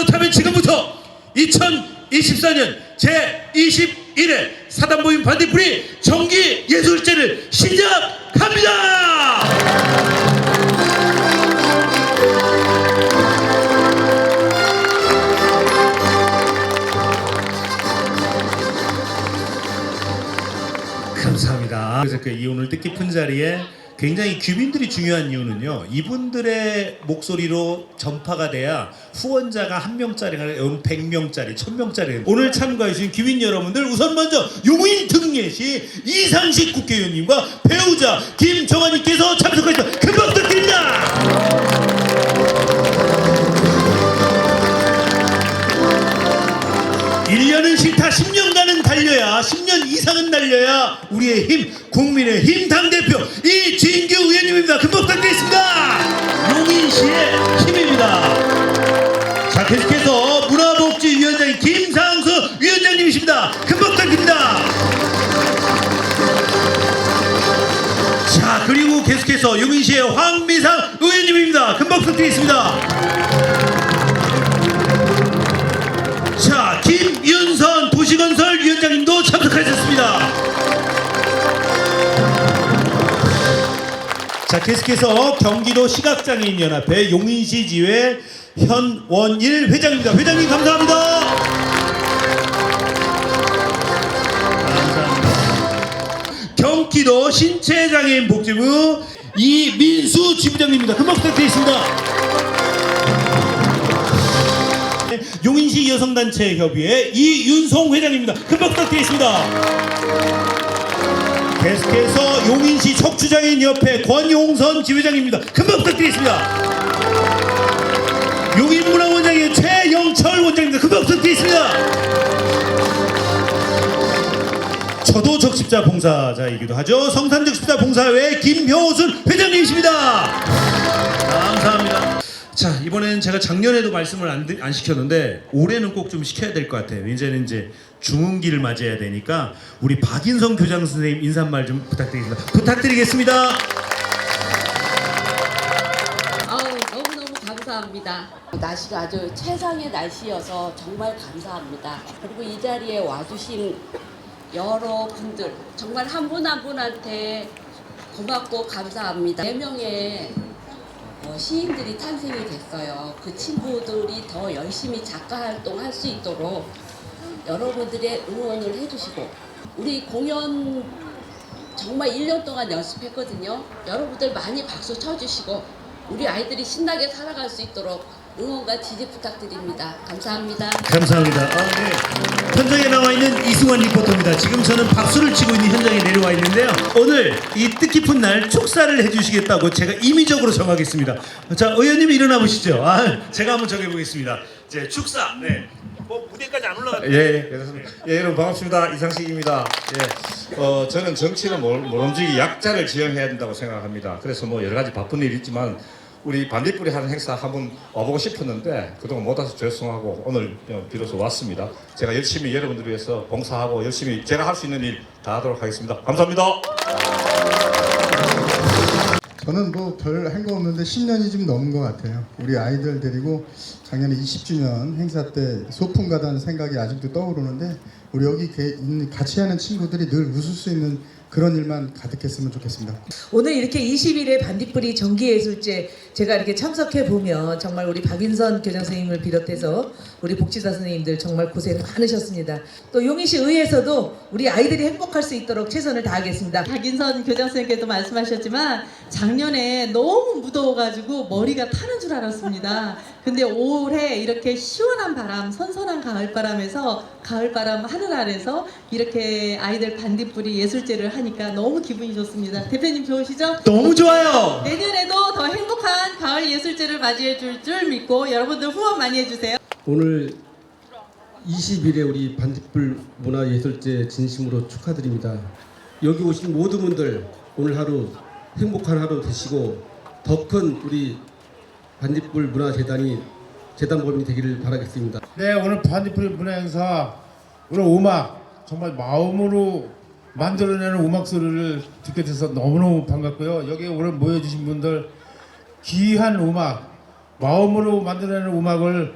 그렇다면 지금부터 2024년 제21회 사단모임 반딧불이 정기 예술제를 시작합니다. 감사합니다. 그래서 그이 오늘 뜻깊은 자리에 굉장히 귀빈들이 중요한 이유는요. 이분들의 목소리로 전파가 돼야 후원자가 한 명짜리가 아니라 100명짜리, 1000명짜리. 오늘 참가해 주신 귀빈 여러분들 우선 먼저 용인 등예시 이상식 국회의원님과 배우자 김정환님께서 참석하셨습니다. 큰 박수 드립니다. 싫다 10년간은 달려야 10년 이상은 달려야 우리의 힘 국민의 힘 당대표 의원님입니다. 금방 부탁드리겠습니다. 용인시의 힘입니다. 자 계속해서 문화복지위원장인 김상수 위원장님이십니다. 금방 부탁드립니다. 자 그리고 계속해서 용인시의 황미상 의원님입니다. 금방 부탁드리겠습니다. 자, 김윤선 도시건설 위원장님도 참석하셨습니다. 자, 계속해서 경기도 시각장애인 연합회 용인시 지회 현원일 회장입니다. 회장님 감사합니다. 감사합니다. 경기도 신체장애인 복지부 이민수 지부장님입니다. 금방 부탁드리겠습니다. 용인시 여성단체 협의회 이윤송 회장입니다. 금방 부탁드리겠습니다. 계속해서 용인시 척추장애인 협회 권용선 지회장입니다. 금방 부탁드리겠습니다. 용인문화원장의 최영철 원장입니다. 금방 부탁드리겠습니다. 저도 적십자 봉사자이기도 하죠. 성산 적십자 봉사회 김효순 회장님이십니다. 감사합니다. 자 이번엔 제가 작년에도 말씀을 안, 드- 안 시켰는데 올해는 꼭 좀 시켜야 될 것 같아요. 이제는 이제 중흥기를 맞이해야 되니까 우리 박인성 교장 선생님 인사말 좀 부탁드리겠습니다. 부탁드리겠습니다. 아우 너무너무 감사합니다. 날씨가 아주 최상의 날씨여서 정말 감사합니다. 그리고 이 자리에 와주신 여러분들 정말 한 분 한 분한테 고맙고 감사합니다. 네 명의 어, 시인들이 탄생이 됐어요. 그 친구들이 더 열심히 작가 활동할 수 있도록 여러분들의 응원을 해주시고 우리 공연 정말 1년 동안 연습했거든요. 여러분들 많이 박수 쳐주시고 우리 아이들이 신나게 살아갈 수 있도록 응원과 지지 부탁드립니다. 감사합니다. 감사합니다. 아, 네. 현장에 나와 있는 이승환 리포터입니다. 지금 저는 박수를 치고 있는 현장에 내려와 있는데요. 오늘 이 뜻깊은 날 축사를 해주시겠다고 제가 임의적으로 정하겠습니다. 자, 의원님 일어나 보시죠. 아, 제가 한번 정해보겠습니다. 이제 축사. 네. 뭐 무대까지 안 올라가. 예, 예, 그렇습니다. 예, 여러분 반갑습니다. 이상식입니다. 예, 어, 저는 정치는 모- 모름지기 약자를 지향해야 된다고 생각합니다. 그래서 뭐 여러 가지 바쁜 일이 있지만 우리 반딧불이 하는 행사 한번 와보고 싶었는데 그동안 못 와서 죄송하고 오늘 어, 비로소 왔습니다. 제가 열심히 여러분들 위해서 봉사하고 열심히 제가 할 수 있는 일 다 하도록 하겠습니다. 감사합니다. 저는 뭐 별 한 거 없는데 10년이 좀 넘은 것 같아요. 우리 아이들 데리고 작년에 20주년 행사 때 소풍 가다는 생각이 아직도 떠오르는데 우리 여기 게- 있는 같이 하는 친구들이 늘 웃을 수 있는 그런 일만 가득했으면 좋겠습니다. 오늘 이렇게 20일의 반딧불이 정기예술제 제가 이렇게 참석해 보면 정말 우리 박인선 교장 선생님을 비롯해서 우리 복지사 선생님들 정말 고생 많으셨습니다. 또 용인시 의회에서도 우리 아이들이 행복할 수 있도록 최선을 다하겠습니다. 박인선 교장 선생님께도 말씀하셨지만 작년에 너무 무더워가지고 머리가 타는 줄 알았습니다. 근데 올해 이렇게 시원한 바람, 선선한 가을바람에서 가을바람 하늘 아래서 이렇게 아이들 반딧불이 예술제를 하니까 너무 기분이 좋습니다. 대표님 좋으시죠? 너무 좋아요. 내년에도 더 행복한 가을 예술제를 맞이해 줄 줄 믿고 여러분들 후원 많이 해주세요. 오늘 20일에 우리 반딧불 문화예술제 진심으로 축하드립니다. 여기 오신 모든 분들 오늘 하루 행복한 하루 되시고 더 큰 우리 반딧불 문화재단이 재단범이 되기를 바라겠습니다. 네, 오늘 반딧불 문화행사 오늘 음악 정말 마음으로 만들어내는 음악 소리를 듣게 돼서 너무너무 반갑고요. 여기 오늘 모여주신 분들 귀한 음악, 마음으로 만들어내는 음악을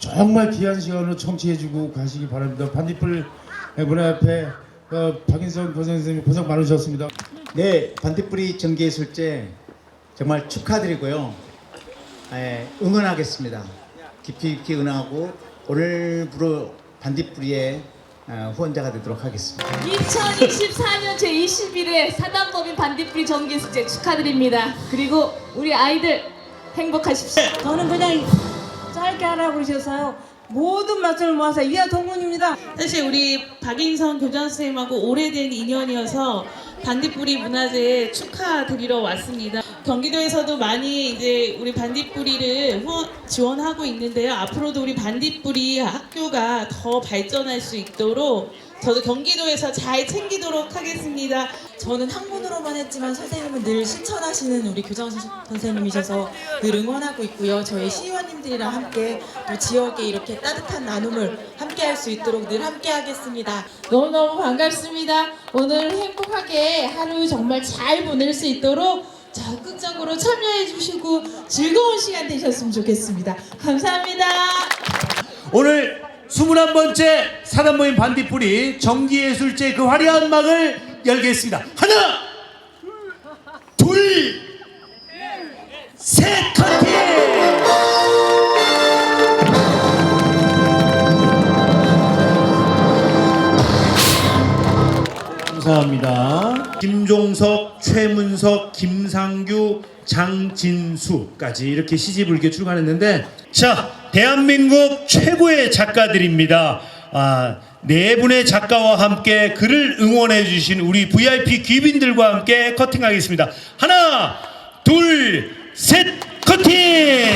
정말 귀한 시간을 청취해주고 가시기 바랍니다. 반딧불 문화협회 어, 박인선 교장 선생님 고생 많으셨습니다. 네, 반딧불이 정기예술제 정말 축하드리고요. 예, 응원하겠습니다. 깊이 깊이 응원하고 오늘부로 반딧불이의 어, 후원자가 되도록 하겠습니다. 2024년 제21회 사단법인 반딧불이 정기숙제 축하드립니다. 그리고 우리 아이들 행복하십시오. 저는 그냥 짧게 하라고 그러셔서요. 모든 말씀을 모아서 이하 동문입니다. 사실 우리 박인선 교장 선생님하고 오래된 인연이어서 반딧불이 문화제에 축하드리러 왔습니다. 경기도에서도 많이 이제 우리 반딧불이를 지원하고 있는데요. 앞으로도 우리 반딧불이 학교가 더 발전할 수 있도록 저도 경기도에서 잘 챙기도록 하겠습니다. 저는 학문으로만 했지만 선생님은 늘 실천하시는 우리 교장 선- 선생님이셔서 늘 응원하고 있고요. 저희 시의원님들이랑 함께 또 지역에 이렇게 따뜻한 나눔을 함께 할 수 있도록 늘 함께 하겠습니다. 너무너무 반갑습니다. 오늘 행복하게 하루 정말 잘 보낼 수 있도록 적극적으로 참여해 주시고 즐거운 시간 되셨으면 좋겠습니다. 감사합니다. 오늘 21번째 사단모임 반딧불이 정기예술제 그 화려한 막을 열겠습니다. 하나, 둘, 셋, 커팅! 감사합니다. 김종석, 최문석, 김상규, 장진수까지 이렇게 시지불게 출간했는데 자 대한민국 최고의 작가들입니다. 아, 네 분의 작가와 함께 그를 응원해 주신 우리 VIP 귀빈들과 함께 커팅하겠습니다. 하나, 둘, 셋, 커팅!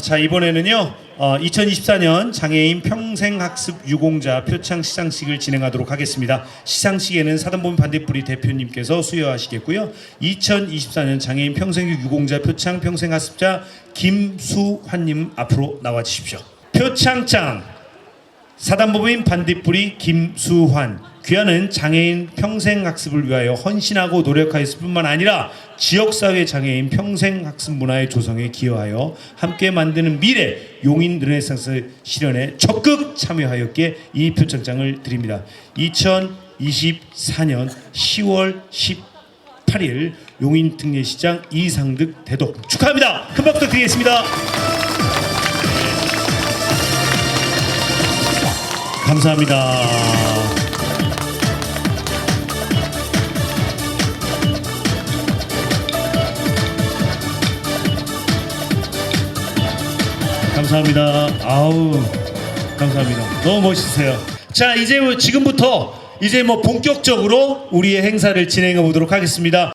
자 이번에는요. 어, 2024년 장애인 평생학습 유공자 표창 시상식을 진행하도록 하겠습니다. 시상식에는 사단본 반딧불이 대표님께서 수여하시겠고요. 2024년 장애인 평생 유공자 표창 평생학습자 김수환님 앞으로 나와 주십시오. 표창장 사단법인 반딧불이 김수환 귀하는 장애인 평생 학습을 위하여 헌신하고 노력하였을 뿐만 아니라 지역사회 장애인 평생 학습 문화의 조성에 기여하여 함께 만드는 미래 용인 르네상스 실현에 적극 참여하였기에 이 표창장을 드립니다. 2024년 10월 18일 용인 특례시장 이상득 대독 축하합니다. 큰 박수 드리겠습니다. 감사합니다. 감사합니다. 아우 감사합니다. 너무 멋있으세요. 자 이제 뭐 지금부터 이제 뭐 본격적으로 우리의 행사를 진행해 보도록 하겠습니다.